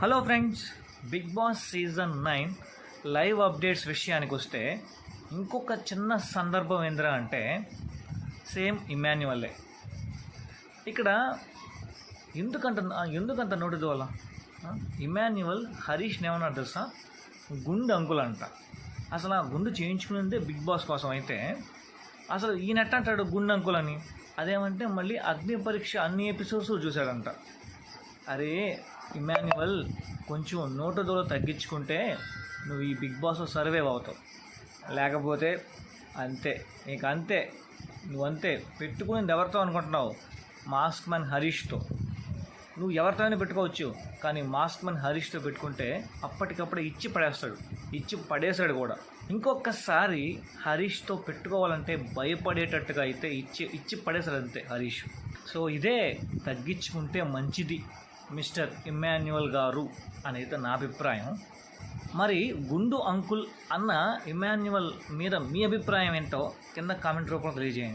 Hello friends Bigg Boss season nine live updates విషయానికి వస్తే ఇంకొక చిన్న సందర్భం ఏంద్రా అంటే సేమ్ ఇమాన్యువల్లే ఇక్కడ ఎందుకంట ఎందుకంత నోటి వల్ల ఇమాన్యువల్ హరీష్ని ఏమన్నా తెలుసా? గుండు అంకుల్ అంట అసలు ఆ గుండు చేయించుకునేదే బిగ్ బాస్ కోసం అయితే అసలు ఈయన ఎట్ట అంటాడు గుండు అంకుల్ అని అదేమంటే మళ్ళీ అగ్ని పరీక్ష అన్ని ఎపిసోడ్స్ చూశాడంట. అరే ఇమాన్యువల్ కొంచెం నోటు దూర తగ్గించుకుంటే నువ్వు ఈ బిగ్ బాస్ సర్వైవ్ అవుతావు. లేకపోతే అంతే. నీకు అంతే. నువ్వు అంతే. పెట్టుకునేది ఎవరితో అనుకుంటున్నావు? మాస్క్ మ్యాన్ హరీష్తో. నువ్వు ఎవరితో అయినా పెట్టుకోవచ్చు. కానీ మాస్క్ మ్యాన్ హరీష్తో పెట్టుకుంటే అప్పటికప్పుడే ఇచ్చి పడేస్తాడు. ఇచ్చి పడేశాడు కూడా. ఇంకొకసారి హరీష్తో పెట్టుకోవాలంటే భయపడేటట్టుగా అయితే ఇచ్చి ఇచ్చి పడేశాడు అంతే హరీష్. సో ఇదే తగ్గించుకుంటే మంచిది. మిస్టర్ ఇమాన్యువల్ గారు అనేది నా అభిప్రాయం. మరి గుండు అంకుల్ అన్న ఇమాన్యువల్ మీద మీ అభిప్రాయం ఏంటో కింద కామెంట్ రూపంలో తెలియజేయండి.